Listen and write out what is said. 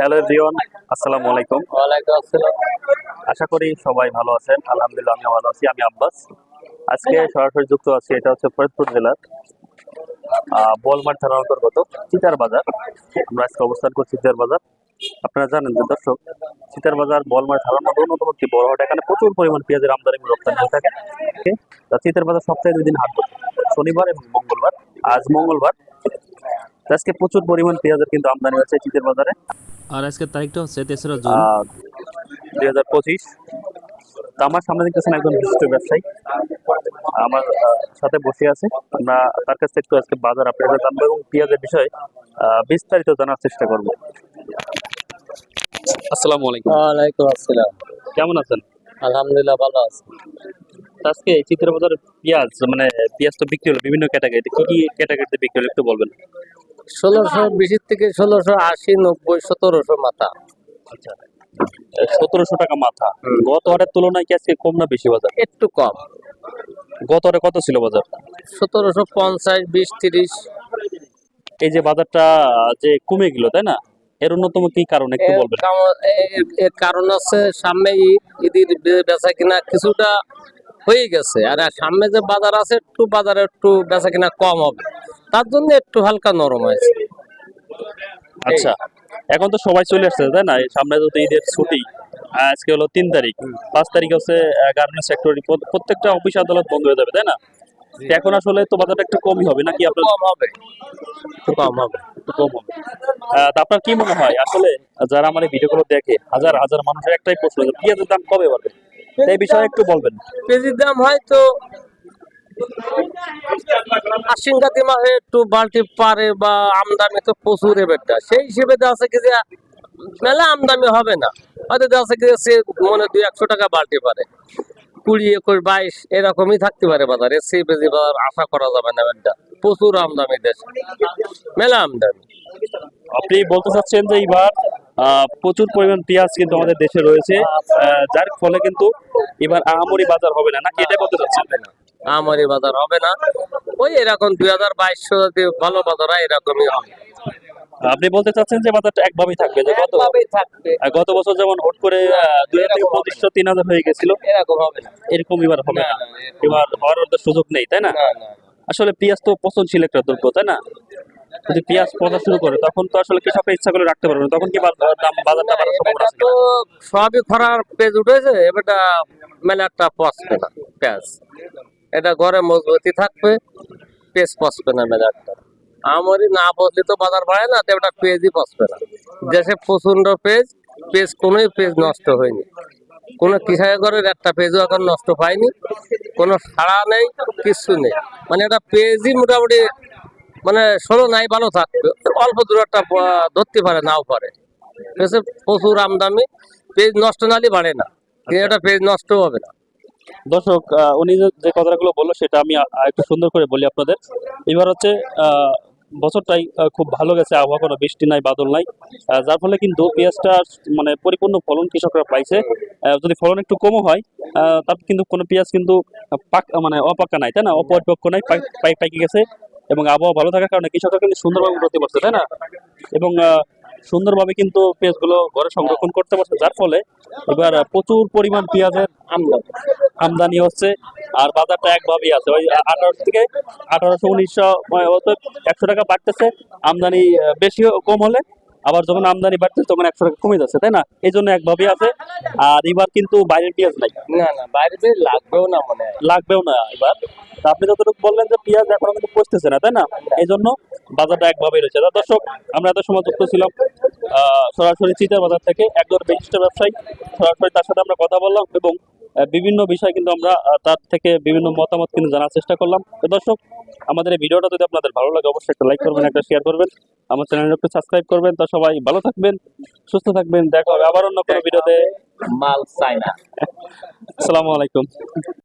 Hello রিয়ন আসসালামু আলাইকুম ওয়ালাইকুম আসসালাম। আশা করি সবাই ভালো আছেন। আলহামদুলিল্লাহ আমিও ভালো আছি। আমি আব্বাস। আজকে সরাসরি যুক্ত আছি এটা হচ্ছে ফরিদপুর জেলার বোলমার থানার অন্তর্গত চিতার বাজার। আমরা আজকে অবস্থান করছি চিতার বাজার। আপনারা জানেন যে দর্শক চিতার বাজার বলমার থানার মধ্যে অন্যতম একটি বড় হাট। এখানে প্রচুর পরিমাণ পেঁয়াজের আমদানি রপ্তানি হয়ে থাকে? তা চিতার বাজার সপ্তাহে দুই দিন হাট শনিবার এবং মঙ্গলবার আজ মঙ্গলবার। আজকে প্রচুর পরিমাণ পেঁয়াজের কিন্তু আমদানি হচ্ছে চিতের বাজারে। আর আজকের তারিখটা হচ্ছে তেসরা জুন। দুই হাজার পঁচিশ। তো আমার সামনে দেখতেছেন একজন বিশিষ্ট ব্যবসায়ী। আমার সাথে বসে আছে। আমরা তার কাছ থেকে একটু আজকে বাজার আপনাদের জানব এবং পেঁয়াজের বিষয়ে বিস্তারিত জানার চেষ্টা করব। আসসালামু আলাইকুম। ওয়ালাইকুম আসসালাম। কেমন আছেন? আলহামদুলিল্লাহ ভালো আছি। তো আজকে চিত্র বাজার পেঁয়াজ মানে পেঁয়াজ তো বিক্রি হলো বিভিন্ন ক্যাটাগরিতে কি কি ক্যাটাগরিতে বিক্রি হলো একটু বলবেন? ষোলোশো বিশের থেকে ষোলোশো আশি নব্বই সতেরোশো মাথা। আচ্ছা। সতেরোশো টাকা মাথা। গত হাটের তুলনায় কি আজকে কম না বেশি বাজার? একটু কম। গত হাটে কত ছিল বাজার? সতেরোশো পঞ্চাশ বিশ তিরিশ। এই যে বাজারটা যে কমে গেল তাই না? এর অন্যতম কি কারণ? একটু বলবেন। এর- কারণ আছে সামনে ঈদ ঈদের বেচা কিনা কিছুটা হয়ে গেছে। আর আর সামনে যে বাজার আছে একটু বাজারে একটু বেচা কিনা কম হবে। তার জন্য একটু হালকা নরম হয়েছে। আচ্ছা এখন তো সবাই চলে আসছে তাই না? সামনে তো ঈদের ছুটি আজকে হলো তিন তারিখ। পাঁচ তারিখ হচ্ছে গার্মেন্টস সেক্টর প্রত্যেকটা অফিস আদালত বন্ধ হয়ে যাবে তাই না? এখন আসলে তো বাজারটা একটু কমই হবে নাকি আপনার কম হবে। একটু কম হবে। কম হবে। আপনার কি মনে হয়? আসলে যারা আমার ভিডিওগুলো দেখে হাজার হাজার মানুষের একটাই প্রশ্ন পেঁয়াজের দাম কবে বাড়বে? এই বিষয়ে একটু বলবেন। কেজির দাম হয়তো একটু পারে বা আমদানি তো প্রচুর এবারটা সেই হিসেবে কি যে, মেলা আমদানি হবে না। হয়তো কি সে মনে দুই একশো টাকা বাল্টি পারে। কুড়ি একুশ বাইশ এরকমই থাকতে পারে বাজারে। সেই বেশি বাজার আশা করা যাবে না এবারটা প্রচুর আমদানি দেশে। মেলা আমদানি। আপনি বলতে চাচ্ছেন যে এইবার প্রচুর পরিমাণ পেঁয়াজ কিন্তু আমাদের দেশে রয়েছে। যার ফলে কিন্তু এবার আহামরি বাজার হবে না। নাকি এটা বলতে চাচ্ছেন? আমারই বাজার হবে না। ওই এরকম দুই হাজার বাইশশো যদি ভালো বাজার হয় এরকমই হবে। আপনি বলতে চাচ্ছেন যে বাজারটা একভাবেই থাকবে? যে গত থাকবে। গত বছর যেমন হুট করে দুই হাজার থেকে পঁচিশশো তিন হাজার হয়ে গেছিল এরকম হবে না। এরকম এবার হবে না, এবার হওয়ার সুযোগ নেই তাই না? আসলে পেঁয়াজ তো পচনশীল একটা দ্রব্য তাই না? যদি পেঁয়াজ পচা শুরু করে তখন তো আসলে কৃষকরা ইচ্ছা করে রাখতে পারবে না। তখন কি দাম বাজারটা বাড়ার সম্ভাবনা আছে তো সবই খরার পেজ উঠেছে এবারটা মানে একটা পচবে না পেঁয়াজ। এটা ঘরে মজবুতি থাকবে পেজ পচবে না মেলাটা আমারই না বদলে তো বাজার বাড়ে না তো এটা পেজই পচবে না। দেশে প্রচণ্ড পেজ পেজ কোনোই পেজ নষ্ট হয়নি। কোনো কৃষকের ঘরের একটা পেজও এখন নষ্ট হয়নি। কোনো সাড়া নেই কিচ্ছু নেই। মানে এটা পেজই মোটামুটি মানে ষোলো নাই ভালো থাকবে অল্প দূর একটা ধরতে পারে নাও পারে। পেজে প্রচুর আমদামি পেজ নষ্ট নালি বাড়ে না। এটা পেজ নষ্ট হবে না। দর্শক উনি যে- কথাগুলো বলল সেটা আমি একটু সুন্দর করে বলি আপনাদের। এবার হচ্ছে বছরটাই খুব ভালো গেছে আবহাওয়া কোনো বৃষ্টি নাই বাদল নাই। যার ফলে কিন্তু পেঁয়াজটা মানে পরিপূর্ণ ফলন কৃষকরা পাইছে। যদি ফলন একটু কমও হয় তার কিন্তু কোনো পেঁয়াজ কিন্তু পাক মানে অপাকা নাই তাই না? অপরিপক্ক নাই পাই- পাই- পাইকে গেছে। এবং আবহাওয়া ভালো থাকার কারণে কৃষকরা কিন্তু সুন্দরভাবে উন্নতি করছে, তাই না? এবং সুন্দরভাবে কিন্তু পেঁয়াজগুলো ঘরে সংরক্ষণ করতে পারছে, যার ফলে এবার প্রচুর পরিমাণ পেঁয়াজের আমদানি আমদানি হচ্ছে আর বাজারটা একভাবেই আছে। ওই আঠারোশো থেকে আঠারোশো, উনিশশো একশো টাকা বাড়তেছে, আমদানি বেশি কম হলে আবার যখন আমদানি বাড়তেছে তখন একশো টাকা কমে যাচ্ছে তাই না? এই জন্য একভাবেই আছে। আর এবার কিন্তু বাইরের পেঁয়াজ নাই। না না বাইরে দিয়ে লাগবেও না মনে লাগবেও না এবার। আপনি যতটুকু বললেন যে পেঁয়াজ এখনও কিন্তু পচতেছে না তাই না? এই জন্য বাজারটা একভাবেই রয়েছে। দর্শক আমরা এত সময় যুক্ত ছিলাম আহ, সরাসরি চিতার বাজার থেকে একজন বিশিষ্ট ব্যবসায়ী সরাসরি তার সাথে আমরা কথা বললাম এবং বিভিন্ন বিষয় কিন্তু আমরা তার থেকে বিভিন্ন মতামত কিন্তু জানার চেষ্টা করলাম। তো দর্শক আমাদের এই ভিডিওটা যদি আপনাদের ভালো লাগে অবশ্যই একটা লাইক করবেন একটা শেয়ার করবেন। আমার চ্যানেল একটু সাবস্ক্রাইব করবেন। তো সবাই ভালো থাকবেন সুস্থ থাকবেন। দেখা হবে আবার অন্য কোনো ভিডিওতে। মাল চাই না আসসালামু আলাইকুম।